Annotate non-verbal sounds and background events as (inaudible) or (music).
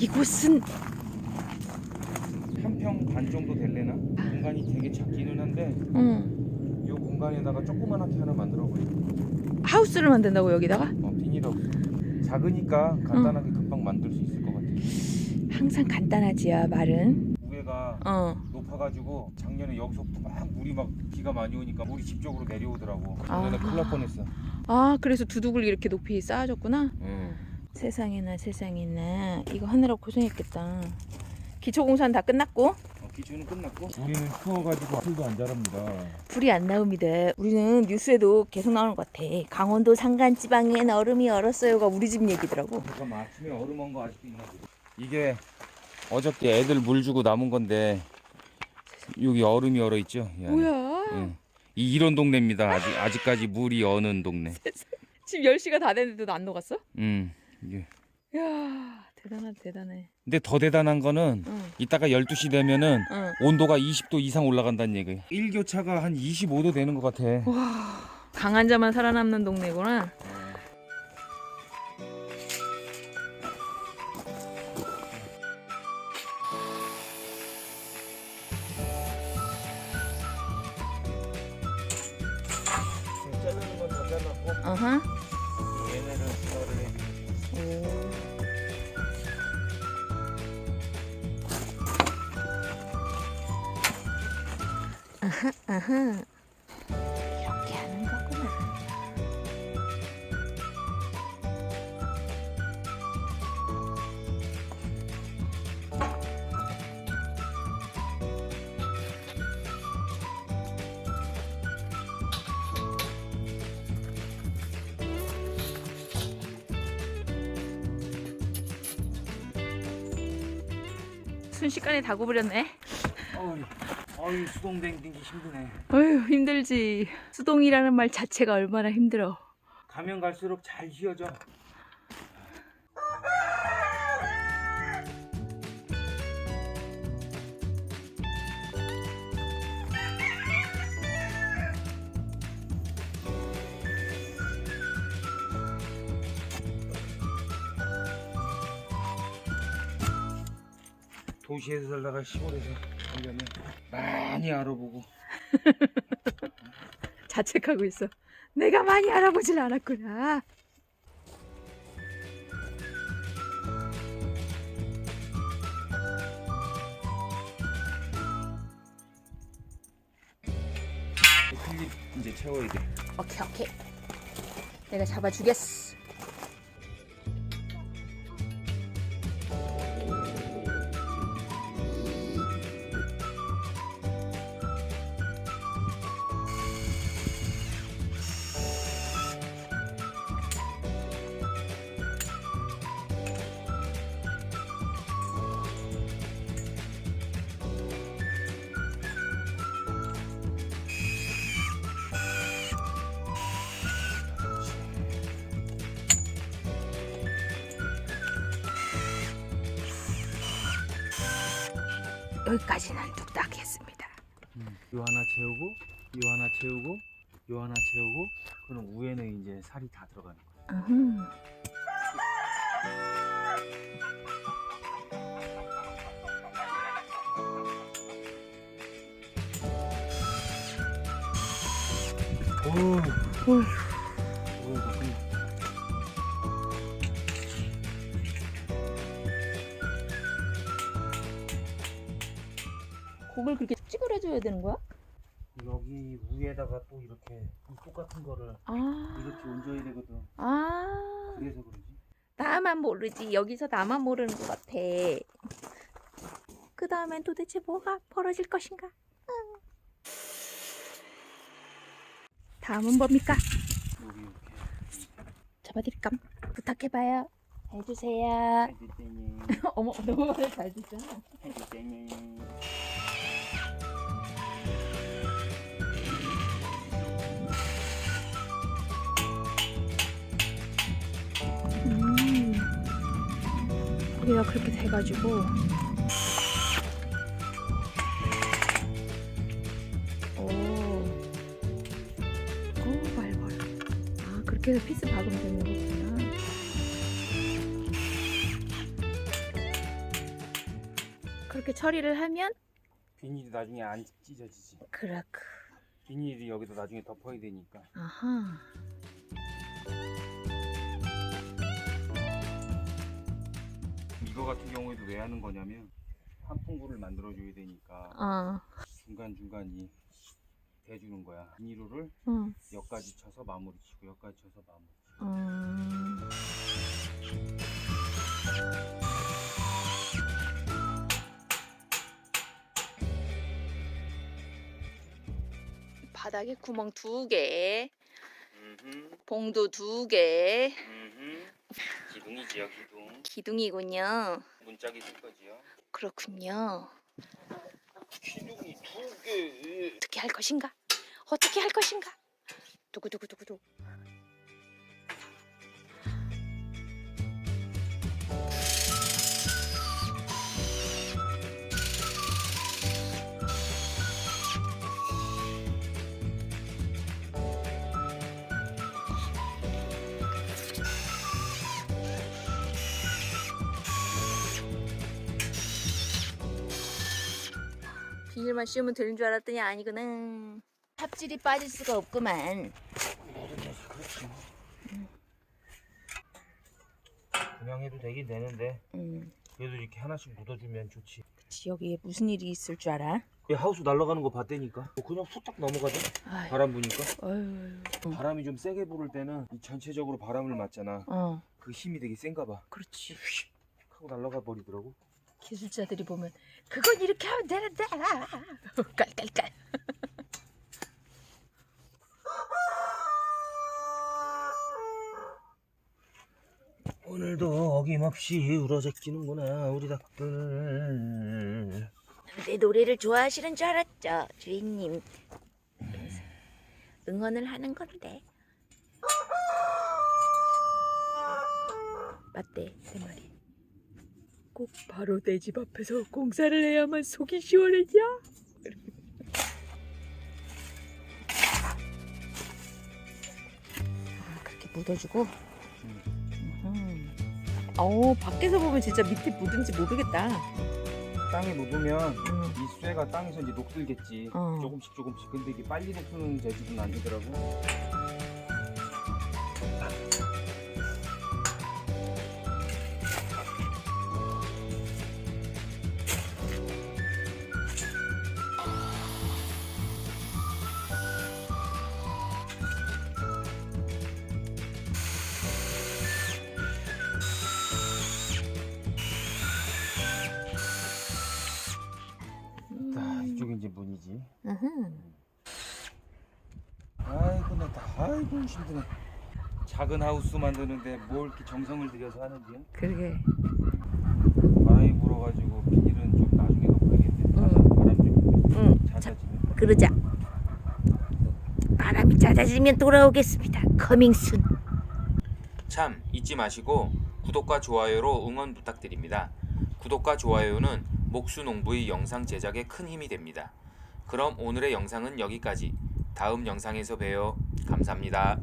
이곳은 한 평 반 정도 될래나? 공간이 되게 작기는 한데 어, 이 공간에다가 조그만하게 하나 만들어 버려. 하우스를 만든다고 여기다가 어, 비닐하우스. 작으니까 간단하게 금방 만들 수 있을 것 같아. 항상 간단하지야 말은. 무게가 어. 높아가지고 작년에 여기서부터 막 물이 막 비가 많이 오니까 물이 집 쪽으로 내려오더라고. 아. 그래서 큰일 날 뻔했어. 아 그래서 두둑을 이렇게 높이 쌓아줬구나. 응. 세상에나 세상에나 이거 하느라 고생했겠다. 기초공사는 다 끝났고 어, 기초는 끝났고 우리는 추워가지고 풀도 안 자랍니다. 불이 안 나옵니다. 우리는 뉴스에도 계속 나오는 것 같아. 강원도 산간 지방엔 얼음이 얼었어요가 우리 집 얘기더라고. 잠깐만 아침에 얼음 온거 아직도 있나 보다. 이게 어저께 애들 물 주고 남은 건데 여기 얼음이 얼어 있죠. 이 안에. 뭐야? 응. 이 이런 동네입니다. 아직 아직까지 물이 어는 동네. (laughs) 지금 10시가 다 됐는데도 안 녹았어? 음. 이게. 이야 대단하다 대단해. 근데 더 대단한 거는 응, 이따가 12시 되면은 응. 온도가 20도 이상 올라간다는 얘기예요. 일교차가 한 25도 되는 것 같아. 강한 자만 살아남는 동네구나. 자르는 건다 잘랐고 어허. 얘네를 수거를 해주고 오. 아하, 아하. 순식간에 다 구부렸네. 어이 수동 댕기기 힘드네. 어휴 힘들지. 수동이라는 말 자체가 얼마나 힘들어. 가면 갈수록 잘 휘어져. 도시에서 살다가 시골에서 살려면 많이 알아보고 (laughs) 자책하고 있어. 내가 많이 알아보질 않았구나. 클립 이제 채워야 돼. 오케이 오케이. 내가 잡아주겠어. 여기까지는 뚝딱 했습니다. 요 하나 채우고 요 하나 채우고 요 하나 채우고 그럼 위에는 이제 살이 다 들어가는 거야. 으흠. 오, 어휴. 해줘야 되는 거야? 여기 위에다가 또 이렇게 이 똑같은 거를 아. 이렇게 얹어야 되거든. 아. 그래서 그러지. 나만 모르지. 여기서 나만 모르는 것 같아. 그 다음엔 도대체 뭐가 벌어질 것인가? 응. 다음은 뭡니까? 여기 이렇게. 잡아드릴까? 부탁해봐요. 해주세요. (laughs) 어머, 너무 말을 잘 듣잖아. 해주세요. 우리가 그렇게 돼가지고. 오. 오, 말벌. 아, 그렇게 해서 피스 박으면 되는 거구나. 그렇게 처리를 하면 비닐이 나중에 안 찢어지지. 그렇고. 비닐이 여기도 나중에 덮어야 되니까. 아하. 이거 같은 경우에도 왜 하는 거냐면 한풍구를 만들어 줘야 되니까 어. 중간 중간이 대주는 거야. 비닐을 응. 여기까지 쳐서 마무리 치고 여기까지 쳐서 마무리. 음. 바닥에 구멍 두 개, 음, 봉도 두 개, 음, 기둥이지요 기둥. 기둥이군요. 문짝이 쓸 거지요. 그렇군요. 기둥이 두 개. 어떻게 할 것인가? 어떻게 할 것인가? 두구두구두구두. 비닐만 씌우면 되는 줄 알았더니 아니구나. 삽질이 빠질 수가 없구만. 그냥 해도 되긴 되는데 음, 그래도 이렇게 하나씩 묻어주면 좋지. 그치, 여기에 무슨 일이 있을 줄 알아? 이 하우스 날아가는 거 봤다니까. 그냥 쑥딱 넘어가죠. 아유, 바람 부니까. 아유, 어. 바람이 좀 세게 부를 때는 이 전체적으로 바람을 맞잖아. 어, 그 힘이 되게 센가 봐. 그렇지. 휙 하고 날아가 버리더라고. 기술자들이 보면 그건 이렇게 하면 되는데 깔깔깔. 오늘도 어김없이 울어제끼는구나 우리 닭들. 내 노래를 좋아하시는 줄 알았죠, 주인님. 그래서 응원을 하는 건데. 맞대, 세 마리. 꼭 바로 내 집 앞에서 공사를 해야만 속이 시원해져. 아, 그렇게 묻어주고. 음. 어, 밖에서 보면 진짜 밑에 묻은지 모르겠다. 땅에 묻으면 음. 이 쇠가 땅에서 이제 녹슬겠지. 어. 조금씩 조금씩. 근데 이게 빨리 녹슬는 재질은 안 되더라고. 아이고 힘드네. 작은 하우스 만드는데 뭘 이렇게 정성을 들여서 하는지요? 그러게. 많이 불어가지고 비닐은 좀 나중에 넣어야겠네. 응. 바람 좀 응. 잦아지면. 그러자. 바람이 잦아지면 돌아오겠습니다. 커밍 순. 참 잊지 마시고 구독과 좋아요로 응원 부탁드립니다. 구독과 좋아요는 목수농부의 영상 제작에 큰 힘이 됩니다. 그럼 오늘의 영상은 여기까지. 다음 영상에서 봬요. 감사합니다.